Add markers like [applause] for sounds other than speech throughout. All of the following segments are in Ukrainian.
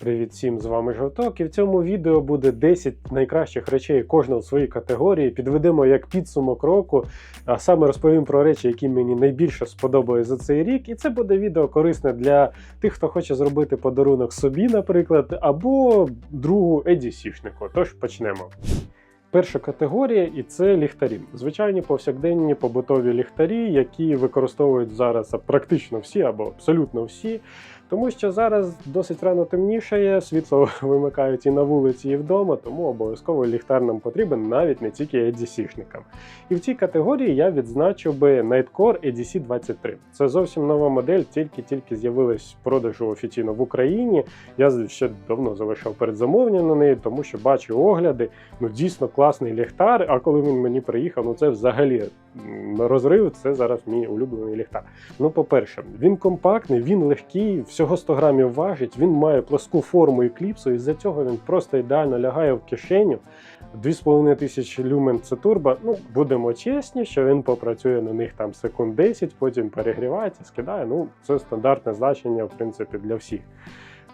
Привіт всім, з вами Жовток. І в цьому відео буде 10 найкращих речей кожного в своїй категорії. Підведемо як підсумок року, а саме розповім про речі, які мені найбільше сподобались за цей рік. І це буде відео корисне для тих, хто хоче зробити подарунок собі, наприклад, або другу Едісішнику. Тож почнемо. Перша категорія і це ліхтарі. Звичайні повсякденні побутові ліхтарі, які використовують зараз практично всі або абсолютно всі. Тому що зараз досить рано темнішає, світло [laughs] вимикають і на вулиці, і вдома, тому обов'язково ліхтар нам потрібен навіть не тільки EDC-шникам. І в цій категорії я відзначив би Nightcore EDC 23. Це зовсім нова модель, тільки-тільки з'явилась в продажу офіційно в Україні. Я ще давно залишав передзамовлення на неї, тому що бачу огляди. Ну дійсно класний ліхтар. А коли він мені приїхав, ну це взагалі розрив. Це зараз мій улюблений ліхтар. Ну, по-перше, він компактний, він легкий, всього 100 грамів важить. Він має пласку форму і кліпсу, і з-за цього він просто ідеально лягає в кишеню. 2,5 тисячі люмен це турбо. Ну, будемо чесні, що він попрацює на них там секунд 10, потім перегрівається, скидає. Ну, це стандартне значення, в принципі, для всіх.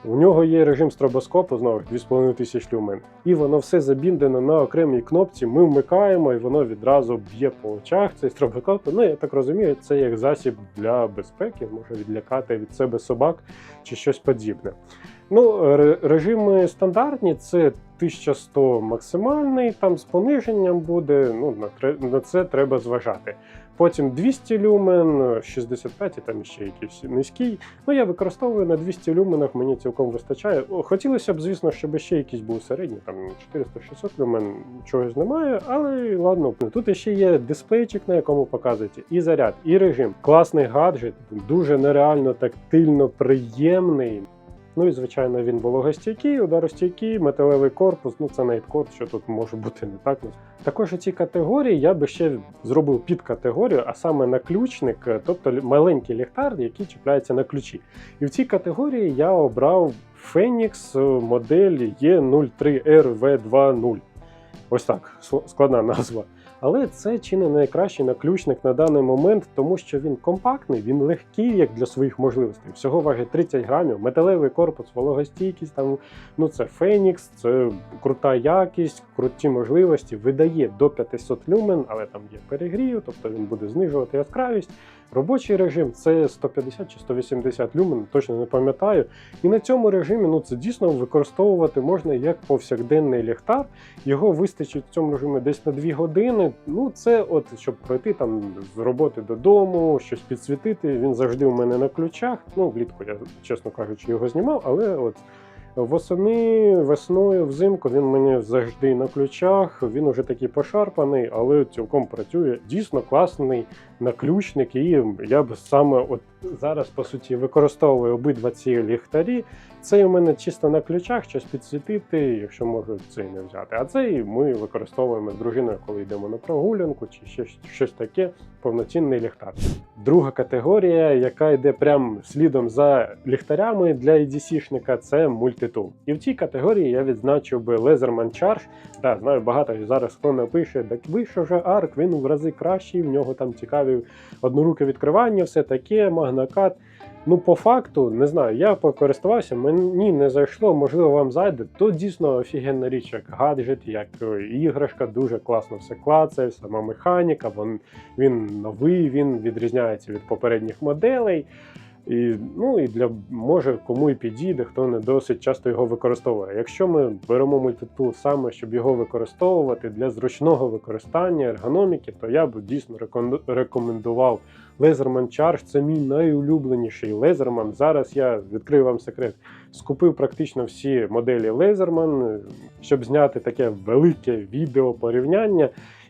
У нього є режим стробоскопу, знову ж 2,5 люмен. І воно все забіндено на окремій кнопці. Ми вмикаємо, і воно відразу б'є по очах. Цей стробоскоп. Ну, я так розумію, це як засіб для безпеки, може відлякати від себе собак чи щось подібне. Ну, режими стандартні це 1100 максимальний, там з пониженням буде. Ну, на це треба зважати. Потім 200 люмен, 65 і там ще якийсь низький. Ну, я використовую на 200 люменах, мені цілком вистачає. Хотілося б, звісно, щоб ще якийсь був середній, там 400-600 люмен чогось немає, але ладно. Тут ще є дисплейчик, на якому показується і заряд, і режим. Класний гаджет, дуже нереально тактильно приємний. Ну і звичайно, він вологостійкий, ударостійкий, металевий корпус. Ну це найткор, що тут може бути не так. Також у цій категорії я би ще зробив підкатегорію, а саме наключник, тобто маленький ліхтар, який чіпляється на ключі. І в цій категорії я обрав Phoenix модель E03RV20. Ось так, складна назва. Але це чи не найкращий наключник на даний момент, тому що він компактний, він легкий, як для своїх можливостей. Всього важить 30 грамів, металевий корпус, вологостійкість. Там ну це Фенікс, це крута якість, круті можливості. Видає до 500 люмен, але там є перегрів, тобто він буде знижувати яскравість. Робочий режим це 150 чи 180 люмен, точно не пам'ятаю. І на цьому режимі ну це дійсно використовувати можна як повсякденний ліхтар. Його вистачить в цьому режимі десь на 2 години. Ну, це от щоб пройти там з роботи додому, щось підсвітити. Він завжди у мене на ключах. Ну, влітку я, чесно кажучи, його знімав, але от. Восени, весною, взимку він мені завжди на ключах. Він уже такий пошарпаний, але цілком працює. Дійсно класний наключник. І я б саме от зараз по суті використовую обидва ці ліхтарі. Цей у мене чисто на ключах, щось підсвітити, якщо можу цей не взяти. А цей ми використовуємо з дружиною, коли йдемо на прогулянку чи ще щось таке, повноцінний ліхтар. Друга категорія, яка йде прям слідом за ліхтарями для EDC-шника, це мультитул. І в цій категорії я відзначив би Laserman Charge. Да, знаю, багато зараз хто напише, так вийшов вже арк, він в рази кращий, в нього там цікаві одноруке відкривання, все таке, магнакат. Ну, по факту, не знаю, я покористувався, мені не зайшло, можливо, вам зайде. То дійсно офігенна річ, як гаджет, як е, іграшка, дуже класно все клацає, сама механіка, він, він новий, він відрізняється від попередніх моделей. І, ну, і для може кому і підійде, хто не досить часто його використовує. Якщо ми беремо мультитул саме, щоб його використовувати для зручного використання, ергономіки, то я б дійсно рекомендував Laserman Charge. Це мій найулюбленіший Laserman. Зараз я відкрию вам секрет. Скупив практично всі моделі Laserman, щоб зняти таке велике відео порівняння.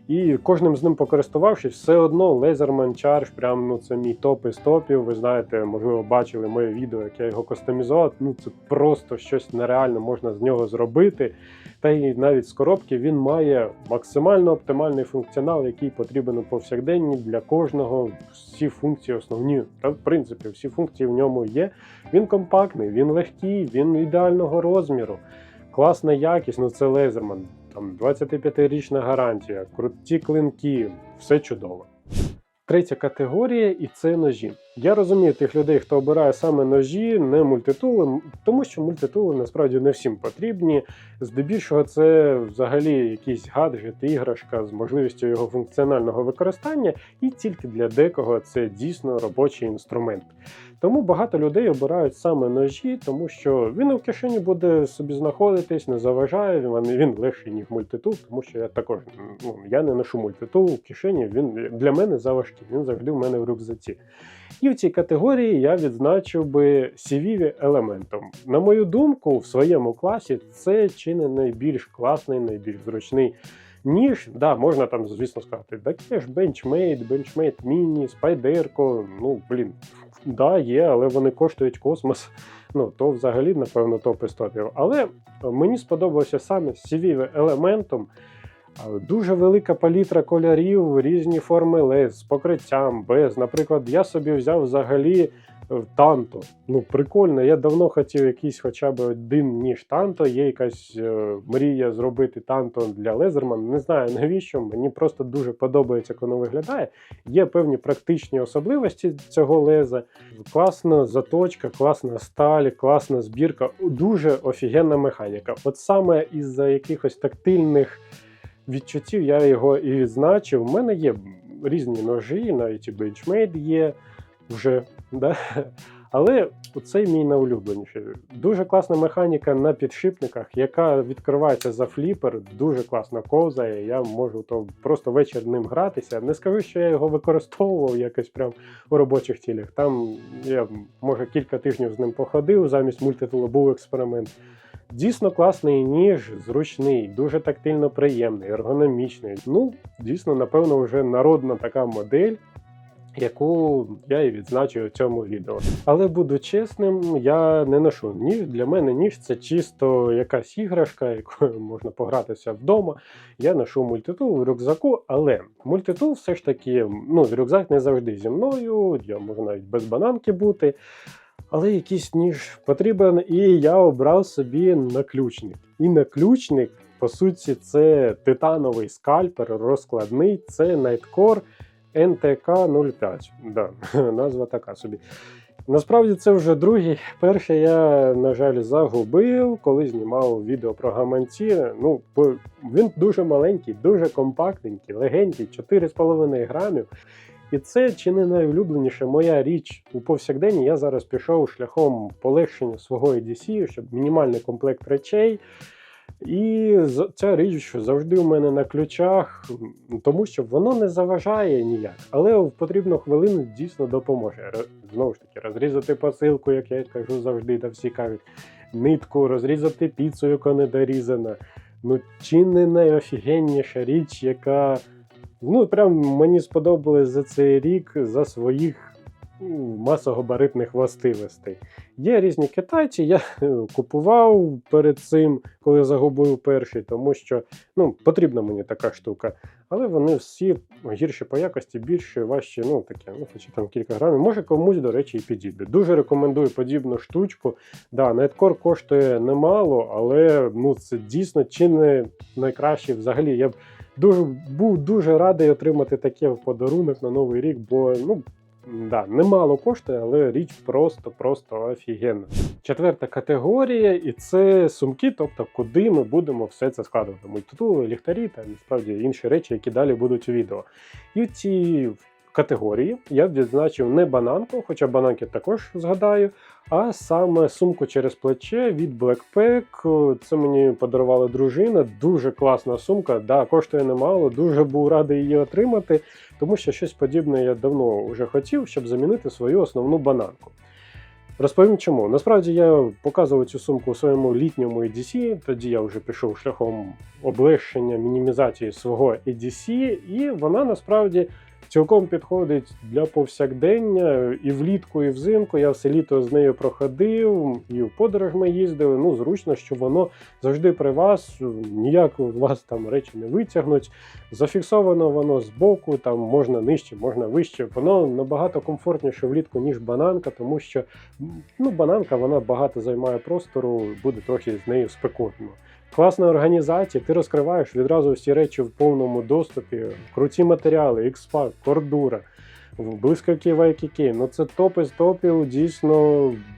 І кожним з ним покористувавшись, все одно Laserman Charge, прям ну це мій топ із топів. Ви знаєте, можливо, бачили моє відео, як я його кастомізував. Ну це просто щось нереально можна з нього зробити. Та й навіть з коробки він має максимально оптимальний функціонал, який потрібен у повсякденні для кожного. Всі функції основні, та в принципі всі функції в ньому є. Він компактний, він легкий, він ідеального розміру. Класна якість, ну це Laserman. Там 25-річна гарантія, круті клинки, все чудово. Третя категорія, і це ножі. Я розумію тих людей, хто обирає саме ножі, не мультитули, тому що мультитули насправді не всім потрібні. Здебільшого, це взагалі якийсь гаджет, іграшка з можливістю його функціонального використання, і тільки для декого це дійсно робочий інструмент. Тому багато людей обирають саме ножі, тому що він у кишені буде собі знаходитись, не заважає. Він він легший, ніж мультитул, тому що я також ну, я не ношу мультитул у кишені. Він для мене заважкий, він завжди в мене в рюкзаці. І в цій категорії я відзначив би CV елементом. На мою думку, в своєму класі це чи не найбільш класний, найбільш зручний. Ніж, да, можна там, звісно, сказати, так є ж бенчмейт, бенчмейт міні, спайдерко. Ну, блін, да, є, але вони коштують космос. Ну, то взагалі, напевно, топи стопів. Але мені сподобався саме CV елементом. Дуже велика палітра кольорів, різні форми лез з покриттям, без. Наприклад, я собі взяв взагалі танто. Ну, прикольно. Я давно хотів якийсь хоча б один ніж танто. Є якась е, мрія зробити танто для Лезерман. Не знаю навіщо. Мені просто дуже подобається, як воно виглядає. Є певні практичні особливості цього леза. Класна заточка, класна сталь, класна збірка. Дуже офігенна механіка. От саме із-за якихось тактильних відчуттів я його і відзначив. У мене є різні ножі, навіть і бенчмейд є вже. Да? Але цей мій найулюбленіший. Дуже класна механіка на підшипниках, яка відкривається за фліпер, дуже класно ковзає. Я можу то просто вечір ним гратися. Не скажу, що я його використовував якось прям у робочих цілях. Там я може кілька тижнів з ним походив, замість мультитулу був експеримент. Дійсно класний ніж, зручний, дуже тактильно приємний, ергономічний. Ну, дійсно, напевно, вже народна така модель яку я і відзначу у цьому відео. Але буду чесним, я не ношу ніж. Для мене ніж це чисто якась іграшка, якою можна погратися вдома. Я ношу мультитул в рюкзаку, але мультитул все ж таки ну, рюкзак не завжди зі мною, я можу навіть без бананки бути. Але якийсь ніж потрібен, і я обрав собі наключник. І наключник, по суті, це титановий скальпер, розкладний, це найткор. НТК-05. Да, [laughs] Назва така собі. Насправді це вже другий. Перший я, на жаль, загубив, коли знімав відео про гаманці. Ну, Він дуже маленький, дуже компактненький, легенький, 4,5 грамів. І це чи не найулюбленіша моя річ у повсякденні. Я зараз пішов шляхом полегшення свого EDC, щоб мінімальний комплект речей. І ця річ завжди у мене на ключах, тому що воно не заважає ніяк, але в потрібну хвилину дійсно допоможе. Знову ж таки, розрізати посилку, як я кажу завжди, та всі кажуть, нитку, розрізати піцу, яка не дорізана. Ну, чи не найофігенніша річ, яка Ну, прям мені сподобалось за цей рік за своїх масогабаритних властивостей. Є різні китайці, я е, купував перед цим, коли загубив перший, тому що ну, потрібна мені така штука. Але вони всі гірші по якості, більші, важчі, ну таке, ну, хоча там кілька грамів. Може комусь, до речі, і підійде. Дуже рекомендую подібну штучку. Да, Netcore коштує немало, але ну, це дійсно чи не найкраще взагалі. Я б дуже був дуже радий отримати таке в подарунок на новий рік, бо ну. Да, немало коштує, але річ просто-просто офігенна. Четверта категорія, і це сумки, тобто куди ми будемо все це складувати. Мультитули, ліхтарі та насправді інші речі, які далі будуть у відео. І в цій категорії я відзначив не бананку, хоча бананки також згадаю, а саме сумку через плече від Blackpack. Це мені подарувала дружина. Дуже класна сумка. Да, коштує немало, дуже був радий її отримати, тому що щось подібне я давно вже хотів, щоб замінити свою основну бананку. Розповім чому. Насправді я показував цю сумку у своєму літньому EDC, тоді я вже пішов шляхом облегшення, мінімізації свого EDC, і вона насправді Цілком підходить для повсякдення і влітку, і взимку. Я все літо з нею проходив, і в подорож ми їздили. Ну, зручно, що воно завжди при вас, ніяк у вас там речі не витягнуть. Зафіксовано воно з боку, там можна нижче, можна вище. Воно набагато комфортніше влітку, ніж бананка, тому що ну, бананка вона багато займає простору, буде трохи з нею спекотно. Класна організація, ти розкриваєш відразу всі речі в повному доступі, круті матеріали, експак, кордура. блискавки Waikiki. Ну це топ із топів. Дійсно,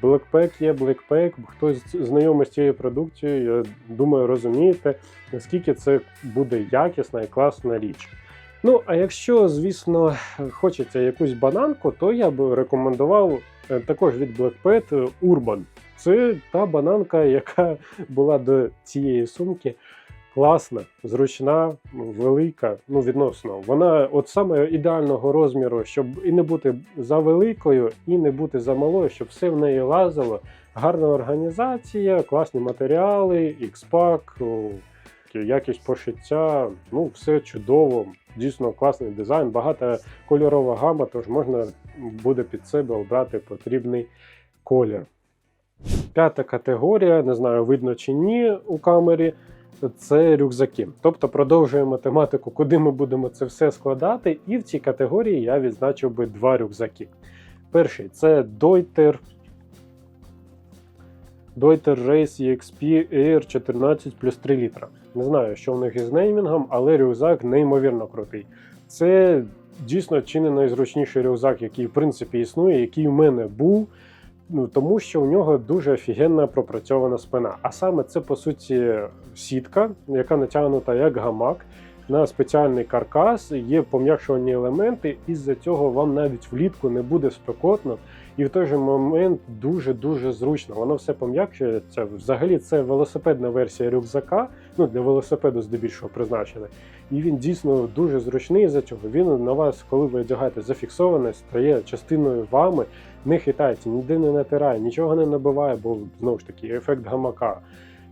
Blackpack є Blackpack. Хтось знайомий з цією продукцією, я думаю, розумієте, наскільки це буде якісна і класна річ. Ну, а якщо, звісно, хочеться якусь бананку, то я би рекомендував е, також від Blackpet е, Urban. Це та бананка, яка була до цієї сумки. Класна, зручна, велика, ну відносно. Вона от саме ідеального розміру, щоб і не бути за великою, і не бути за малою, щоб все в неї лазило. Гарна організація, класні матеріали, X-Pack, якість пошиття, ну все чудово. Дійсно класний дизайн, багата кольорова гама, тож можна буде під себе обрати потрібний колір. П'ята категорія, не знаю, видно чи ні у камері. Це рюкзаки. Тобто продовжуємо тематику, куди ми будемо це все складати. І в цій категорії я відзначив би два рюкзаки. Перший це Deuter Deuter Race EXP Air 14 плюс 3 літра. Не знаю, що в них із неймінгом, але рюкзак неймовірно крутий. Це дійсно чи не найзручніший рюкзак, який в принципі існує, який в мене був. Ну, тому що у нього дуже офігенна пропрацьована спина. А саме це по суті сітка, яка натягнута як гамак на спеціальний каркас, є пом'якшувані елементи, і з-за цього вам навіть влітку не буде спекотно, і в той же момент дуже-дуже зручно. Воно все пом'якшується. Взагалі, це велосипедна версія рюкзака, ну для велосипеду здебільшого призначений. І він дійсно дуже зручний за цього. Він на вас, коли ви одягаєте, зафіксований, стає частиною вами, не хитається, ніде не натирає, нічого не набиває, бо знову ж таки ефект гамака.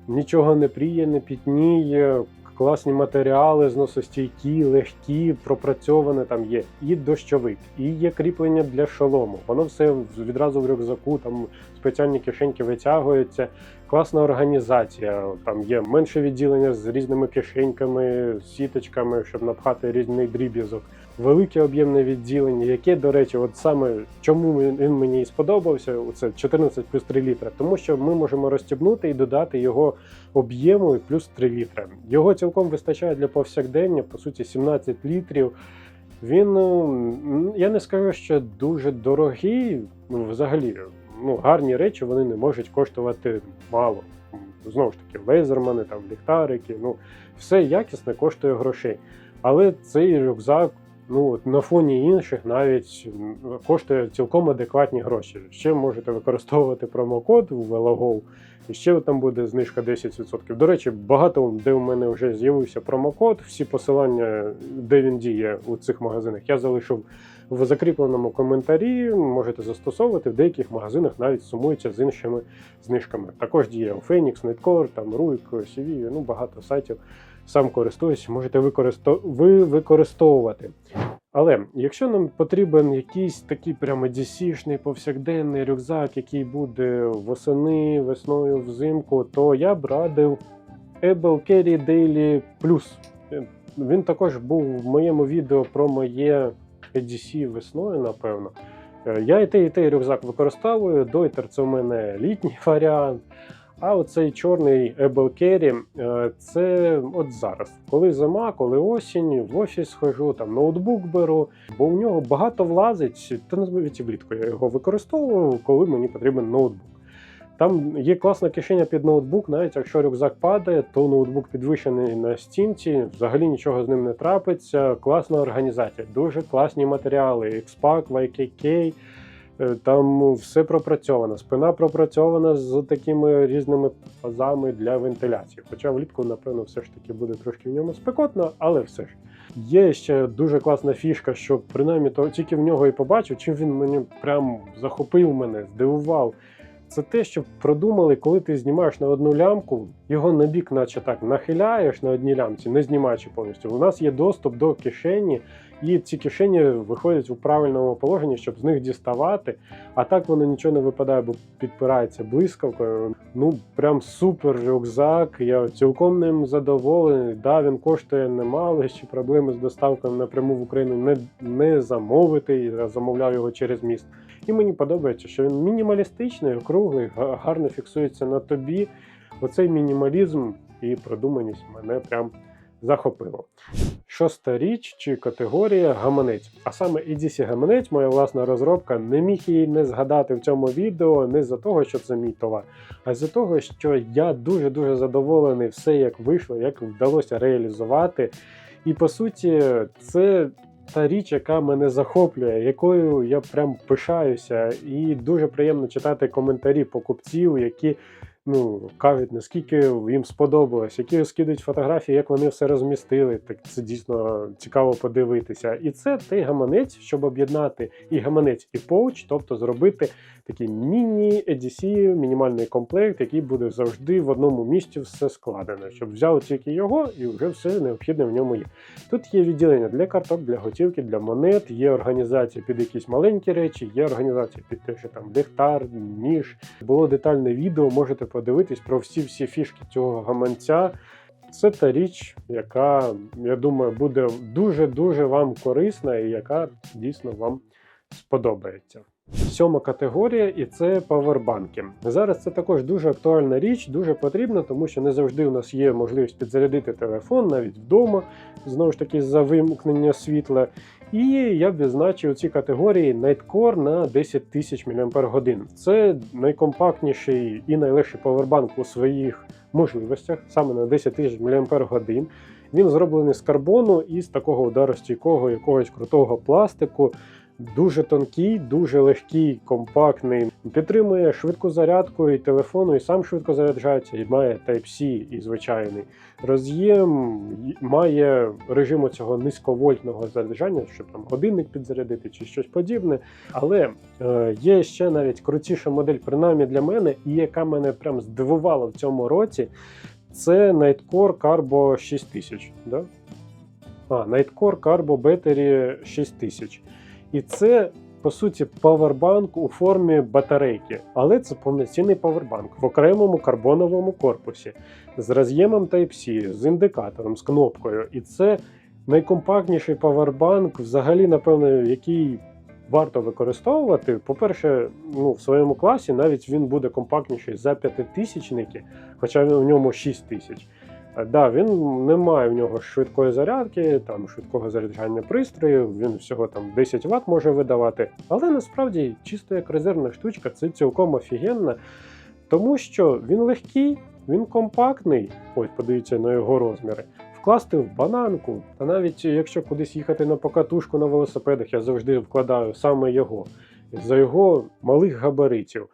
Нічого не пріє, не пітніє, класні матеріали, зносостійкі, легкі, пропрацьоване там є. І дощовик, і є кріплення для шолому. Воно все відразу в рюкзаку, там спеціальні кишеньки витягуються. Класна організація. Там є менше відділення з різними кишеньками, сіточками, щоб напхати різний дріб'язок. Велике об'ємне відділення, яке, до речі, от саме чому він мені сподобався, це 14 плюс 3 літра, тому що ми можемо розстібнути і додати його об'єму плюс 3 літра. Його цілком вистачає для повсякдення, по суті, 17 літрів. Він, ну, я не скажу, що дуже дорогий. Ну, взагалі, ну, гарні речі вони не можуть коштувати мало. Знову ж таки, лейзермани, там, ліхтарики, ну, все якісне коштує грошей. Але цей рюкзак ну, от на фоні інших навіть коштує цілком адекватні гроші. Ще можете використовувати промокод у Velogo, і ще там буде знижка 10%. До речі, багато де у мене вже з'явився промокод. Всі посилання, де він діє у цих магазинах, я залишив в закріпленому коментарі. Можете застосовувати. В деяких магазинах навіть сумуються з іншими знижками. Також діє у Phoenix, Netcore, там Ruik, CV, ну багато сайтів. Сам користуюсь, можете використо... ви використовувати. Але якщо нам потрібен якийсь такий прямо DC-шний повсякденний рюкзак, який буде восени, весною, взимку, то я б радив Able Carry Daily Plus. Е, Він також був в моєму відео про моє DC весною, напевно. Е, Я і той, і той рюкзак використовую. Дойтер це у мене літній варіант. А оцей чорний Able Carry е, це от зараз. Коли зима, коли осінь, в офіс схожу, там ноутбук беру, бо в нього багато влазить, та навіть влітку я його використовую, коли мені потрібен ноутбук. Там є класна кишеня під ноутбук, навіть якщо рюкзак падає, то ноутбук підвищений на стінці, взагалі нічого з ним не трапиться. Класна організація, дуже класні матеріали, X-Pack, YKK, Там все пропрацьовано. Спина пропрацьована з такими різними пазами для вентиляції. Хоча влітку, напевно, все ж таки буде трошки в ньому спекотно, але все ж. Є ще дуже класна фішка, що принаймні то тільки в нього і побачив, чим він мені прям захопив мене, здивував. Це те, що продумали, коли ти знімаєш на одну лямку, його на бік, наче так нахиляєш на одній лямці, не знімаючи повністю. У нас є доступ до кишені, і ці кишені виходять у правильному положенні, щоб з них діставати. А так воно нічого не випадає, бо підпирається блискавкою. Ну прям супер рюкзак. Я цілком ним задоволений. Да, він коштує немало. Ще проблеми з доставкою напряму в Україну не, не замовити. Я замовляв його через міст. І мені подобається, що він мінімалістичний, округлий, гарно фіксується на тобі. Оцей мінімалізм і продуманість мене прям захопило. шоста річ чи категорія гаманець. А саме EDC гаманець, моя власна розробка, не міг її не згадати в цьому відео не за того, що це мій товар, а за того, що я дуже дуже задоволений все, як вийшло, як вдалося реалізувати. І по суті, це та річ, яка мене захоплює, якою я прям пишаюся, і дуже приємно читати коментарі покупців, які ну кажуть, наскільки їм сподобалось, які скидують фотографії, як вони все розмістили. Так це дійсно цікаво подивитися. І це той гаманець, щоб об'єднати і гаманець, і поуч, тобто зробити такий міні-EDC, мінімальний комплект, який буде завжди в одному місці все складено, щоб взяв тільки його і вже все необхідне в ньому є. Тут є відділення для карток, для готівки, для монет, є організація під якісь маленькі речі, є організація під те, що там ліхтар, ніж. Було детальне відео, можете подивитись про всі-всі фішки цього гаманця. Це та річ, яка, я думаю, буде дуже-дуже вам корисна і яка дійсно вам сподобається. Сьома категорія, і це павербанки. Зараз це також дуже актуальна річ, дуже потрібна, тому що не завжди у нас є можливість підзарядити телефон навіть вдома, знову ж таки, за вимкнення світла. І я б відзначив ці категорії Nightcore на 10 тисяч мАч. Це найкомпактніший і найлегший павербанк у своїх можливостях, саме на 10 тисяч мАч. Він зроблений з карбону і з такого ударостійкого якогось крутого пластику. Дуже тонкий, дуже легкий, компактний. Підтримує швидку зарядку і телефону, і сам швидко заряджається, і має Type-C і звичайний роз'єм, має режим цього низьковольтного заряджання, щоб там годинник підзарядити чи щось подібне. Але е, є ще навіть крутіша модель, принаймні для мене, і яка мене прям здивувала в цьому році. Це Nightcore Carbo 6000. Да? А, Nightcore Carbo Battery 6000. І це, по суті, павербанк у формі батарейки, але це повноцінний павербанк в окремому карбоновому корпусі з роз'ємом Type-C, з індикатором, з кнопкою. І це найкомпактніший павербанк, взагалі, напевно, який варто використовувати. По-перше, ну, в своєму класі навіть він буде компактніший за п'ятитисячники, хоча в ньому 6 тисяч. Да, він не має в нього швидкої зарядки, там швидкого заряджання пристроїв, він всього там 10 Вт може видавати. Але насправді, чисто як резервна штучка, це цілком офігенно, тому що він легкий, він компактний. Ось, подивіться на його розміри. Вкласти в бананку, та навіть якщо кудись їхати на покатушку на велосипедах, я завжди вкладаю саме його. За його малих габаритів.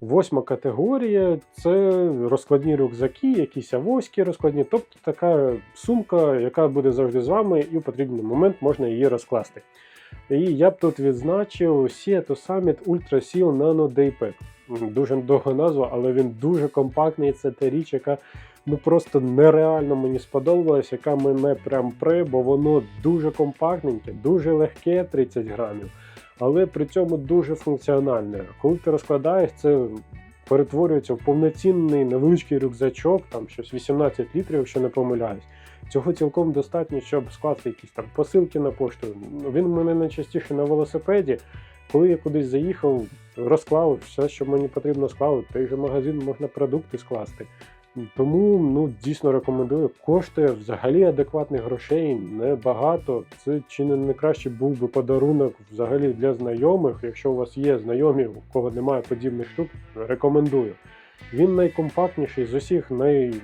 Восьма категорія це розкладні рюкзаки, якісь авоськи розкладні, тобто така сумка, яка буде завжди з вами, і в потрібний момент можна її розкласти. І я б тут відзначив Seattle Summit Ultra Seal Nano Daypack. Дуже довга назва, але він дуже компактний. Це та річ, яка ну просто нереально мені сподобалась, яка мене прям пре, бо воно дуже компактненьке, дуже легке, 30 грамів але при цьому дуже функціональне. Коли ти розкладаєш, це перетворюється в повноцінний невеличкий рюкзачок, там щось 18 літрів, якщо не помиляюсь. Цього цілком достатньо, щоб скласти якісь там посилки на пошту. Він в мене найчастіше на велосипеді. Коли я кудись заїхав, розклав все, що мені потрібно склав, той же магазин можна продукти скласти. Тому ну дійсно рекомендую. Коштує взагалі адекватних грошей небагато. Це чи не найкраще був би подарунок взагалі для знайомих. Якщо у вас є знайомі, у кого немає подібних штук, рекомендую. Він найкомпактніший з усіх най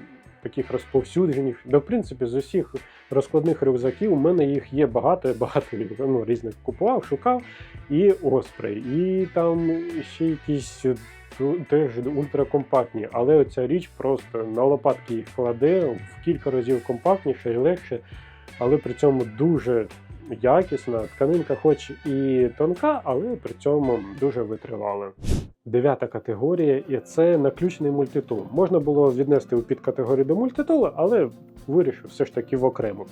таких розповсюджених. Да, в принципі, з усіх розкладних рюкзаків у мене їх є багато, я багато ну, різних купував, шукав. І Оспрей, і там ще якісь теж ультракомпактні, але оця річ просто на лопатки їх кладе в кілька разів компактніше і легше, але при цьому дуже якісна. Тканинка, хоч і тонка, але при цьому дуже витривала. Дев'ята категорія, і це наключний мультитул. Можна було віднести у підкатегорію до мультитула, але вирішив все ж таки в окремо.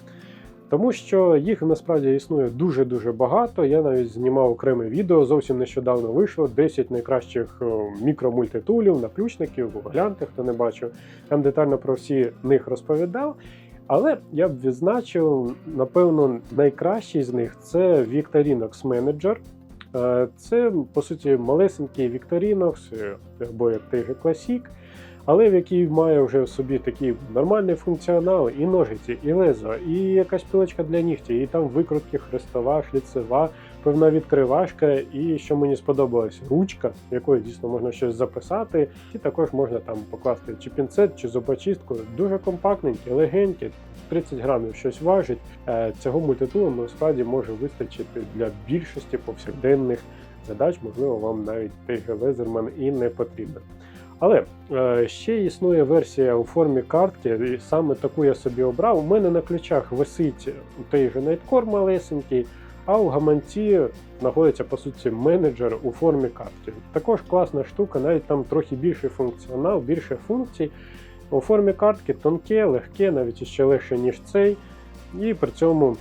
Тому що їх насправді існує дуже-дуже багато. Я навіть знімав окреме відео, зовсім нещодавно вийшло 10 найкращих мікромультитулів, наключників, гляньте, хто не бачив. Там детально про всі них розповідав. Але я б відзначив, напевно, найкращий з них це Victorinox Manager. Це, по суті, малесенький Victorinox, або як Classic. Але в якій має вже в собі такий нормальний функціонал, і ножиці, і лезо, і якась пилочка для нігтів, і там викрутки хрестова, шліцева, певна відкривашка, і що мені сподобалось, ручка, якою дійсно можна щось записати, і також можна там покласти чи пінцет, чи зубочистку. Дуже компактненькі, легенькі, 30 грамів щось важить. Е, Цього мультитулу насправді може вистачити для більшості повсякденних задач, можливо, вам навіть той Лезерман і не потрібен. Але е, ще існує версія у формі картки, і саме таку я собі обрав. У мене на ключах висить той же Nightcore малесенький, а у гаманці знаходиться по суті менеджер у формі картки. Також класна штука, навіть там трохи більший функціонал, більше функцій. У формі картки тонке, легке, навіть ще легше, ніж цей. І при цьому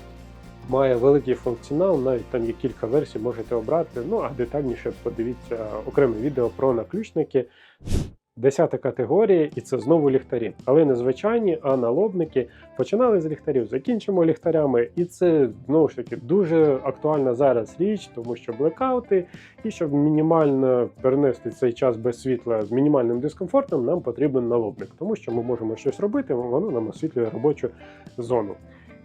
має великий функціонал, навіть там є кілька версій, можете обрати. Ну а детальніше подивіться окреме відео про наключники. Десята категорія, і це знову ліхтарі. Але не звичайні, а налобники. Починали з ліхтарів, закінчимо ліхтарями, і це знову ж таки дуже актуальна зараз річ, тому що блекаути, і щоб мінімально перенести цей час без світла з мінімальним дискомфортом, нам потрібен налобник, тому що ми можемо щось робити, воно нам освітлює робочу зону.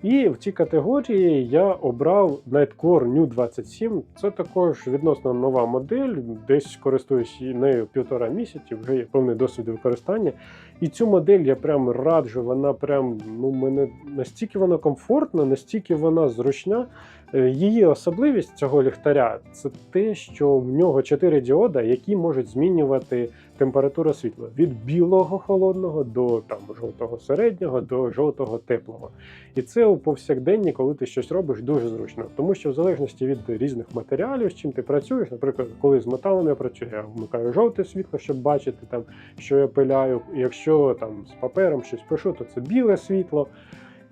І в цій категорії я обрав Nightcore New 27. Це також відносно нова модель, десь користуюсь нею півтора місяці, вже є повний досвід використання. І цю модель я прям раджу. Вона прям ну мене настільки вона комфортна, настільки вона зручна. Е, Її особливість цього ліхтаря це те, що в нього 4 діода, які можуть змінювати температуру світла від білого холодного до там жовтого середнього до жовтого теплого. І це у повсякденні, коли ти щось робиш, дуже зручно. Тому що в залежності від різних матеріалів, з чим ти працюєш, наприклад, коли з металом я працюю, я вмикаю жовте світло, щоб бачити там, що я пиляю. Якщо там з папером щось пишу, то це біле світло.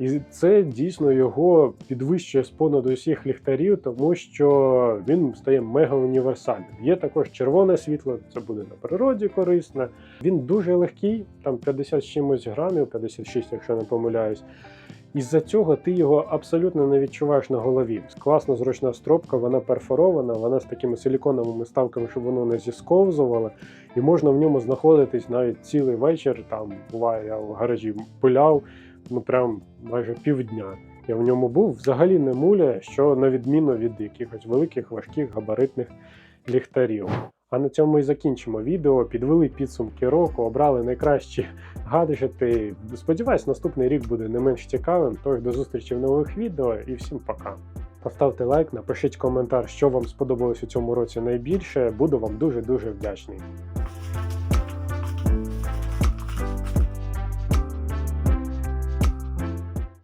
І це дійсно його підвищує з понад усіх ліхтарів, тому що він стає мега універсальним. Є також червоне світло, це буде на природі корисно. Він дуже легкий, там 50 з чимось грамів, 56, якщо не помиляюсь. Із-за цього ти його абсолютно не відчуваєш на голові. Класна зручна стропка, вона перфорована, вона з такими силіконовими ставками, щоб воно не зісковзувало. І можна в ньому знаходитись навіть цілий вечір. Там буває, я в гаражі пиляв, ну прям майже півдня. Я в ньому був взагалі не муляє, що на відміну від якихось великих важких габаритних ліхтарів. А на цьому і закінчимо відео. Підвели підсумки року, обрали найкращі гаджети. Сподіваюсь, наступний рік буде не менш цікавим. Тож до зустрічі в нових відео і всім пока. Поставте лайк, напишіть коментар, що вам сподобалось у цьому році найбільше. Буду вам дуже дуже вдячний.